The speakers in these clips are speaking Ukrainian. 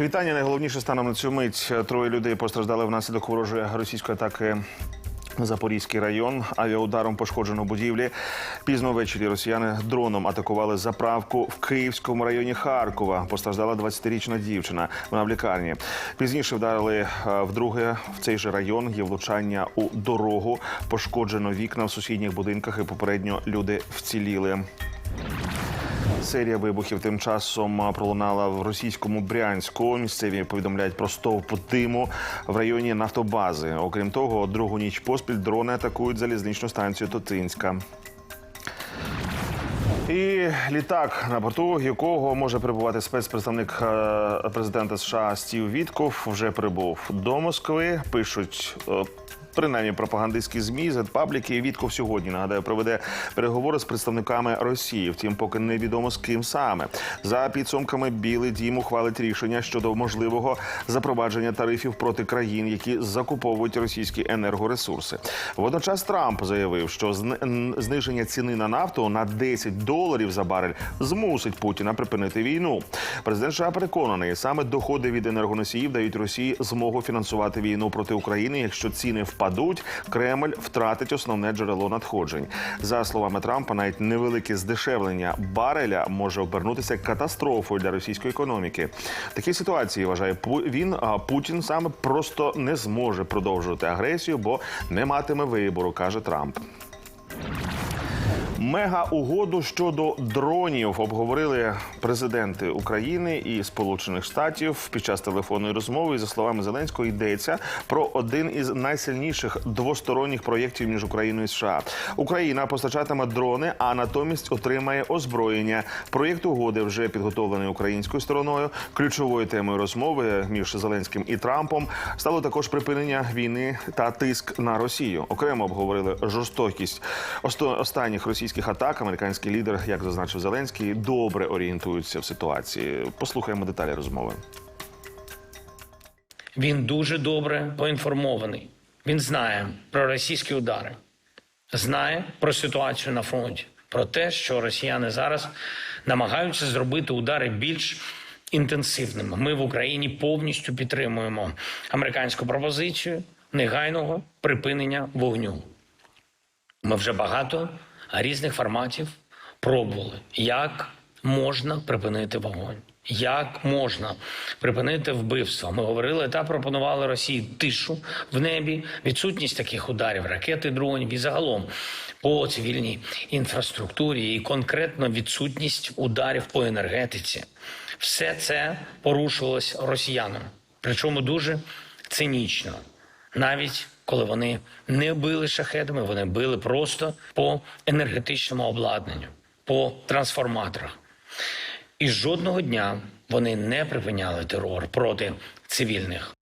Вітання. Найголовніше станом на цю мить. Троє людей постраждали внаслідок ворожої російської атаки. Запорізький район авіаударом пошкоджено будівлі. Пізно ввечері росіяни дроном атакували заправку в Київському районі Харкова. Постраждала 20-річна дівчина. Вона в лікарні. Пізніше вдарили е, вдруге в цей же район. Є влучання у дорогу. Пошкоджено вікна в сусідніх будинках. І попередньо люди вціліли. Серія вибухів тим часом пролунала в російському Брянську. Місцеві повідомляють про стовп диму в районі нафтобази. Окрім того, другу ніч поспіль дрони атакують залізничну станцію Тотинська. І літак, на борту якого може перебувати спецпредставник е, президента США Стів Вітков, вже прибув до Москви. Пишуть. Принаймні пропагандистські змі Зетпабліки Вітков сьогодні нагадаю проведе переговори з представниками Росії. Втім, поки невідомо з ким саме. За підсумками Білий Дім ухвалить рішення щодо можливого запровадження тарифів проти країн, які закуповують російські енергоресурси. Водночас Трамп заявив, що зниження ціни на нафту на 10 доларів за барель змусить Путіна припинити війну. Президент США переконаний, саме доходи від енергоносіїв дають Росії змогу фінансувати війну проти України. Якщо ціни впадуть, Кремль втратить основне джерело надходжень. За словами Трампа, навіть невелике здешевлення бареля може обернутися катастрофою для російської економіки. В такій ситуації вважає він, а Путін саме просто не зможе продовжувати агресію, бо не матиме вибору, каже Трамп. Мега угоду щодо дронів обговорили президенти України і Сполучених Штатів під час телефонної розмови. За словами Зеленського, йдеться про один із найсильніших двосторонніх проєктів між Україною і США. Україна постачатиме дрони, а натомість отримає озброєння. Проєкт угоди вже підготовлений українською стороною. Ключовою темою розмови між Зеленським і Трампом стало також припинення війни та тиск на Росію. Окремо обговорили жорстокість останніх російських атак. Американський лідер, як зазначив Зеленський, добре орієнтується в ситуації. Послухаємо деталі розмови. Він дуже добре поінформований. Він знає про російські удари, знає про ситуацію на фронті, про те, що росіяни зараз намагаються зробити удари більш інтенсивними. Ми в Україні повністю підтримуємо американську пропозицію негайного припинення вогню. Ми вже багато різних форматів пробували, як можна припинити вогонь, як можна припинити вбивство. Ми говорили та пропонували Росії тишу в небі, відсутність таких ударів, ракети, дронів і загалом по цивільній інфраструктурі, і конкретно відсутність ударів по енергетиці. Все це порушувалось росіянами, причому дуже цинічно навіть коли вони не били шахедами, вони били просто по енергетичному обладнанню, по трансформаторах. І жодного дня вони не припиняли терор проти цивільних.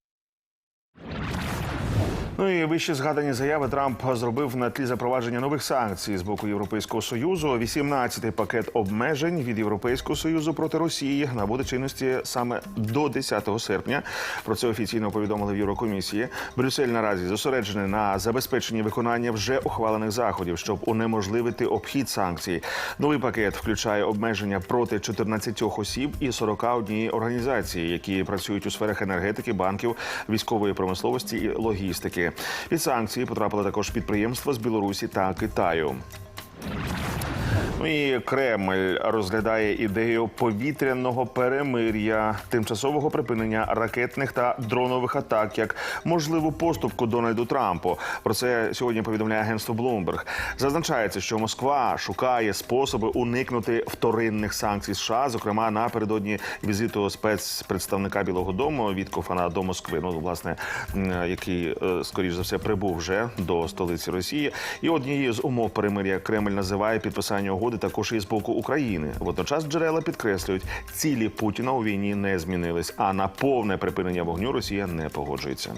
Ну і вище згадані заяви Трамп зробив на тлі запровадження нових санкцій з боку Європейського союзу. 18-й пакет обмежень від Європейського союзу проти Росії набуде чинності саме до 10 серпня. Про це офіційно повідомили в Єврокомісії. Брюссель наразі зосереджений на забезпеченні виконання вже ухвалених заходів, щоб унеможливити обхід санкцій. Новий пакет включає обмеження проти 14 осіб і 41 організації, які працюють у сферах енергетики, банків, військової промисловості і логістики. Під санкції потрапили також підприємства з Білорусі та Китаю. Ну і Кремль розглядає ідею повітряного перемир'я, тимчасового припинення ракетних та дронових атак як можливу поступку Дональду Трампу. Про це сьогодні повідомляє агентство Bloomberg. Зазначається, що Москва шукає способи уникнути вторинних санкцій США, зокрема напередодні візиту спецпредставника Білого Дому Віткофана до Москви. Ну власне, який е, скоріш за все прибув вже до столиці Росії. І однією з умов перемир'я Кремль називає підписання угоди також і з боку України. Водночас джерела підкреслюють, цілі Путіна у війні не змінились, а на повне припинення вогню Росія не погоджується.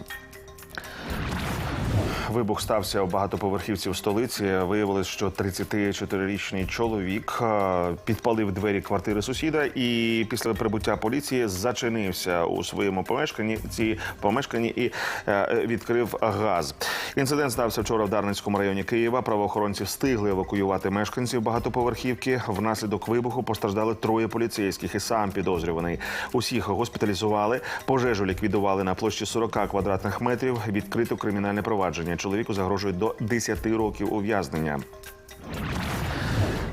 Вибух стався у багатоповерхівці в столиці. Виявилось, що 34-річний чоловік е, підпалив двері квартири сусіда і після прибуття поліції зачинився у своєму помешканні. Ці помешканні і е, відкрив газ. Інцидент стався вчора в Дарницькому районі Києва. Правоохоронці встигли евакуювати мешканців багатоповерхівки. Внаслідок вибуху постраждали троє поліцейських і сам підозрюваний. Усіх госпіталізували. Пожежу ліквідували на площі 40 квадратних метрів. Відкрито кримінальне провадження. Чоловіку загрожує до 10 років ув'язнення.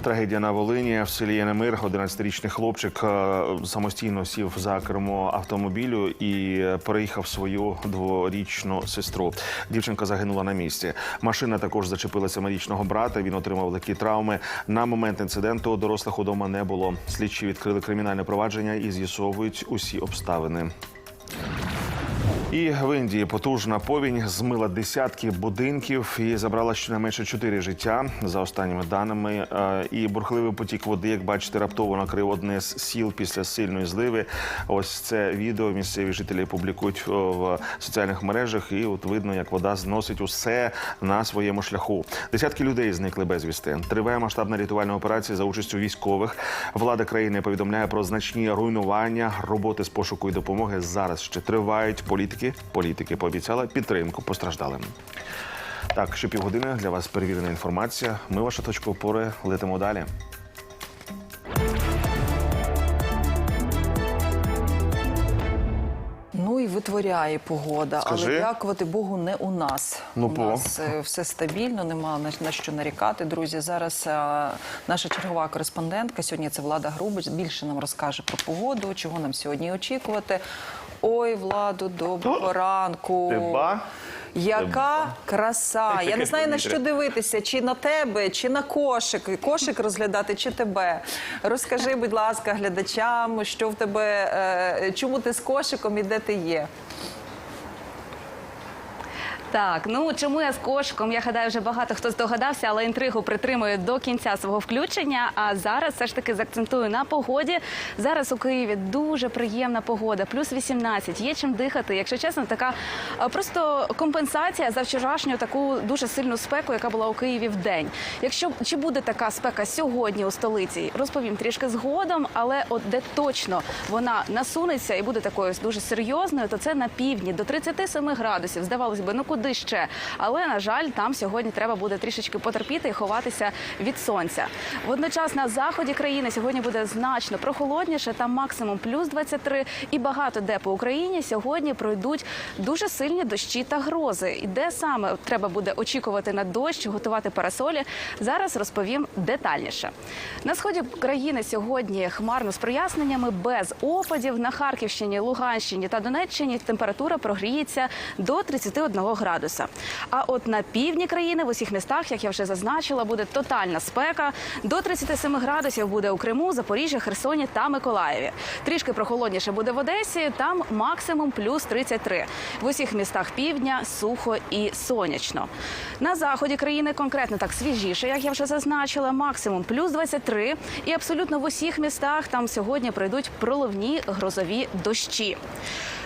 Трагедія на Волині в селі Янемир. 11-річний хлопчик е, самостійно сів за кермо автомобілю і переїхав свою дворічну сестру. Дівчинка загинула на місці. Машина також зачепила семирічного брата. Він отримав легкі травми. На момент інциденту дорослих удома не було. Слідчі відкрили кримінальне провадження і з'ясовують усі обставини. І в Індії потужна повінь змила десятки будинків і забрала щонайменше чотири життя за останніми даними. Е, І бурхливий потік води, як бачите, раптово накрив одне з сіл після сильної зливи. Ось це відео місцеві жителі публікують е, в соціальних мережах. І от видно, як вода зносить усе на своєму шляху. Десятки людей зникли безвісти. Триває масштабна рятувальна операція за участю військових. Влада країни повідомляє про значні руйнування. Роботи з пошуку і допомоги зараз ще тривають. Політики політики пообіцяли підтримку постраждалим. Так, ще півгодини для вас перевірена інформація. Ми ваша точка опори летимо далі. Ну і витворяє погода, Скажи. але дякувати Богу, не у нас. Ну, у по. нас е, все стабільно, нема на, що нарікати. Друзі, зараз е, наша чергова кореспондентка. Сьогодні це Влада Грубич. Більше нам розкаже про погоду, чого нам сьогодні очікувати. Ой, Владу, доброго ранку. Тиба. Яка краса! Я не знаю на що дивитися, чи на тебе, чи на кошик. Кошик розглядати, чи тебе. Розкажи, будь ласка, глядачам, що в тебе, е, чому ти з кошиком і де ти є. Так, ну чому я з кошиком? Я гадаю, вже багато хто здогадався, але інтригу притримую до кінця свого включення. А зараз все ж таки заакцентую на погоді. Зараз у Києві дуже приємна погода, плюс 18, Є чим дихати. Якщо чесно, така просто компенсація за вчорашню таку дуже сильну спеку, яка була у Києві в день. Якщо чи буде така спека сьогодні у столиці, розповім трішки згодом, але от де точно вона насунеться і буде такою дуже серйозною, то це на півдні до 37 градусів. Здавалось би, ну куди ще? Але на жаль, там сьогодні треба буде трішечки потерпіти і ховатися від сонця. Водночас на заході країни сьогодні буде значно прохолодніше, там максимум плюс 23. І багато де по Україні сьогодні пройдуть дуже сильні дощі та грози. І де саме треба буде очікувати на дощ, готувати парасолі. Зараз розповім детальніше. На сході країни сьогодні хмарно з проясненнями без опадів. На Харківщині, Луганщині та Донеччині температура прогріється до 31 градуса. А от на півдні країни в усіх містах, як я вже зазначила, буде тотальна спека. До 37 градусів буде у Криму, Запоріжжі, Херсоні та Миколаєві. Трішки прохолодніше буде в Одесі. Там максимум плюс 33. В усіх містах півдня сухо і сонячно. На заході країни конкретно так свіжіше, як я вже зазначила, максимум плюс 23. І абсолютно в усіх містах там сьогодні пройдуть проливні грозові дощі.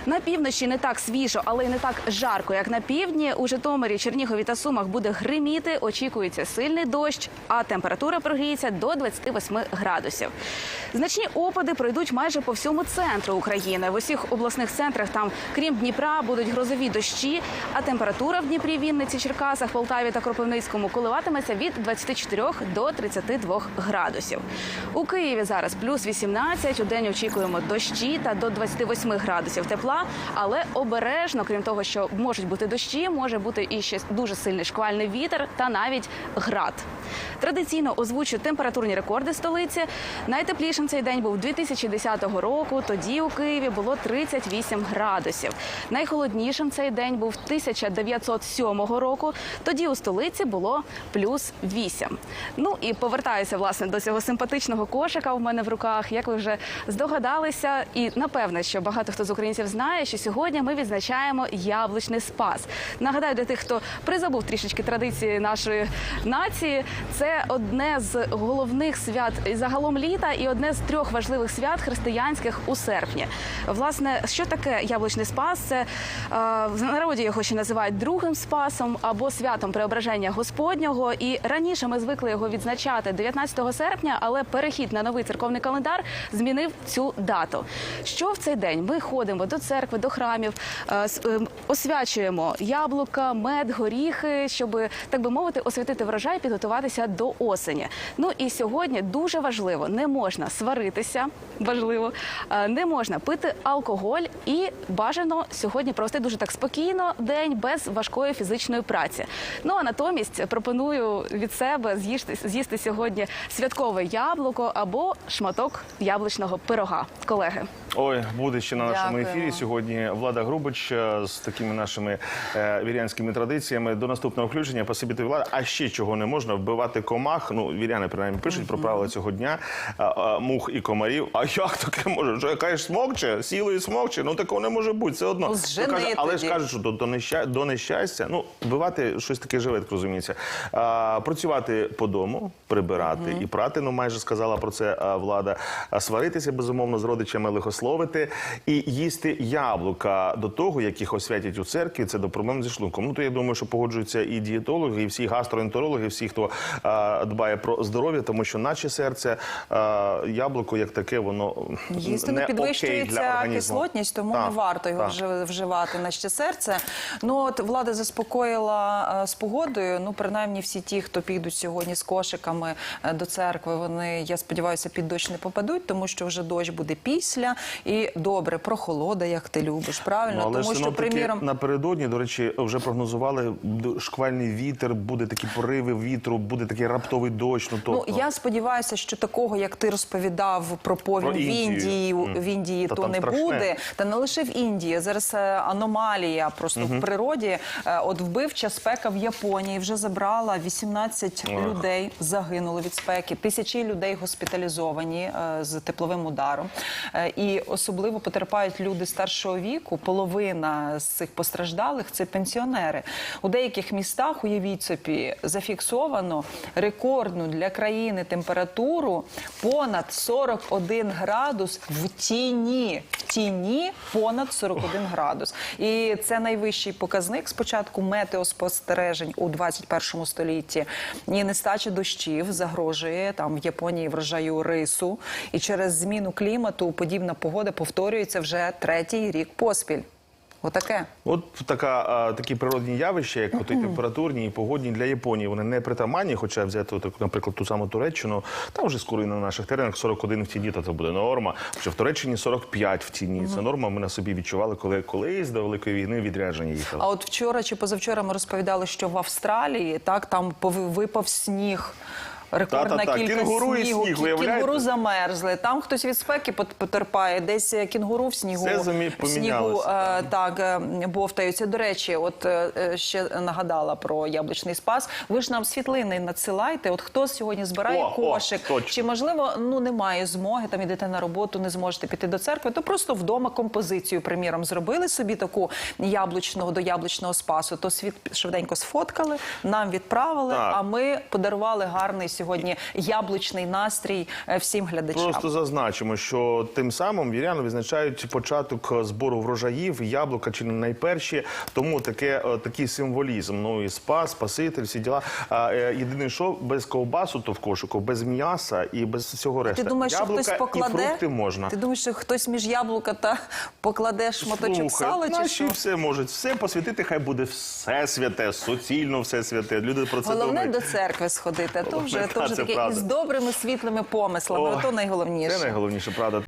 На півночі не так свіжо, але й не так жарко, як на півдні. У Житомирі, Чернігові та Сумах буде гриміти. Очікується сильний дощ, а температура прогріється до 28 градусів. Значні опади пройдуть майже по всьому центру України. В усіх обласних центрах там, крім Дніпра, будуть грозові дощі. А температура в Дніпрі, Вінниці, Черкасах, Полтаві та Кропивницькому коливатиметься від 24 до 32 градусів. У Києві зараз плюс 18, У день очікуємо дощі та до 28 градусів тепла. Але обережно, крім того, що можуть бути дощі, може бути і ще дуже сильний шквальний вітер та навіть град. Традиційно озвучу температурні рекорди столиці. Найтеплішим цей день був 2010 року. Тоді у Києві було 38 градусів. Найхолоднішим цей день був 1907 року. Тоді у столиці було плюс 8. Ну і повертаюся власне до цього симпатичного кошика у мене в руках. Як ви вже здогадалися, і напевне, що багато хто з українців знає. Знає, що сьогодні ми відзначаємо яблучний спас. Нагадаю, для тих, хто призабув трішечки традиції нашої нації, це одне з головних свят загалом літа і одне з трьох важливих свят християнських у серпні. Власне, що таке яблучний спас? Це е, в народі його ще називають другим спасом або святом преображення Господнього. І раніше ми звикли його відзначати 19 серпня, але перехід на новий церковний календар змінив цю дату. Що в цей день? Ми ходимо до церкви, до храмів, е, е, освячуємо яблука, мед, горіхи, щоб так би мовити, освятити врожай, підготуватися до осені. Ну і сьогодні дуже важливо, не можна сваритися, важливо, е, не можна пити алкоголь і бажано сьогодні провести дуже так спокійно день без важкої фізичної праці. Ну а натомість пропоную від себе з'їсти, з'їсти сьогодні святкове яблуко або шматок яблучного пирога. Колеги. Ой, буде ще на нашому Дякуємо. ефірі сьогодні Влада Грубич е, з такими нашими е, вірянськими традиціями. До наступного включення Спасибі тобі, Влада. А ще чого не можна вбивати комах. Ну, віряни принаймні пишуть про правила цього дня. А, а, мух і комарів. А як таке може? Що кажеш, смокче, сіло і смокче? Ну такого не може бути. Все одно. Ну, каже, але ж кажуть, що до, до, неща... до нещастя, ну вбивати щось таке живе, так розуміється. А, працювати по дому, прибирати і прати. Ну майже сказала про це а, влада. А, сваритися безумовно з родичами, лихословити і їсти яблука до того, як їх освятять у церкві. Це до проблем зі шлунком. Ну то я думаю, що погоджуються і дієтологи, і всі гастроентерологи, всі, хто а, дбає про здоров'я, тому що наче серце а, яблуко як таке, воно Їсти не не окей для підвищується організму. кислотність, тому Так, не варто його так. вживати на ще серце. Ну от влада заспокоїла е, з погодою. Ну принаймні всі ті, хто підуть сьогодні з кошиками е, до церкви, вони я сподіваюся, під дощ не попадуть, тому що вже дощ буде після і добре прохолода, як ти любиш. Правильно, Ну, але тому що приміром. напередодні, до речі, вже прогнозували шквальний вітер, буде такі пориви вітру, буде такий раптовий дощ. Ну, Ну тобто, я сподіваюся, що такого, як ти розповідав про повінь Про в Індії, в Індії, Та то не страшне. буде. Та не лише в Індії. Зараз е, аномалія просто в природі. Е, От вбивча спека в Японії вже забрала 18 Ох. людей, загинули від спеки. Тисячі людей госпіталізовані е, з тепловим ударом. Е, І особливо потерпають люди старшого віку. Половина з цих постраждалих це пенсіонери. У деяких містах, уявіть собі, зафіксовано рекордну для країни температуру понад 41 градус в тіні. В тіні понад 41 градус. І це найвищий показник спочатку метеоспостережень у 21 столітті. І нестача дощів загрожує там в Японії врожаю рису. І через зміну клімату подібна погода повторюється вже третій рік поспіль. Отаке. От така, а, такі природні явища, як от і температурні і погодні для Японії, вони не притаманні, хоча взяти, от, наприклад, ту саму Туреччину, там вже скоро і на наших теренах 41 в тіні, то це буде норма. Хоча в Туреччині 45 в тіні. Це норма. Ми на собі відчували, коли колись до Великої війни відрядження їхали. А от вчора чи позавчора ми розповідали, що в Австралії так там випав сніг. Рекордна Та-та-та, кількість кінгуру і снігу. сніг, кінгуру замерзли. Там хтось від спеки потерпає. Десь кінгуру в снігу, в снігу е, так е, бовтаються. До речі, от е, е, ще нагадала про яблучний спас. Ви ж нам світлини надсилайте. От хто сьогодні збирає О, о, кошик, точно. чи можливо ну немає змоги там ідете на роботу, не зможете піти до церкви, то просто вдома композицію, приміром, зробили собі таку яблучного до яблучного спасу. То світ швиденько сфоткали, нам відправили. Так. А ми подарували гарний сьогодні яблучний настрій е, всім глядачам. Просто зазначимо, що тим самим віряни відзначають початок збору врожаїв, яблука чи не найперші, тому таке е, такий символізм. Ну і спас, спаситель, всі діла. Е, єдине, що без ковбасу, то в кошику, без м'яса і без всього решти. Ти думаєш, що хтось покладе? і фрукти можна. Ти думаєш, що хтось між яблука та покладе шматочок сала чи наші що? все можуть все посвятити. Хай буде все святе, суцільно все святе. Люди про це Головне думають. до церкви сходити, а то вже, то вже таке правда. із добрими світлими помислами. О, то найголовніше. Це найголовніше, правда.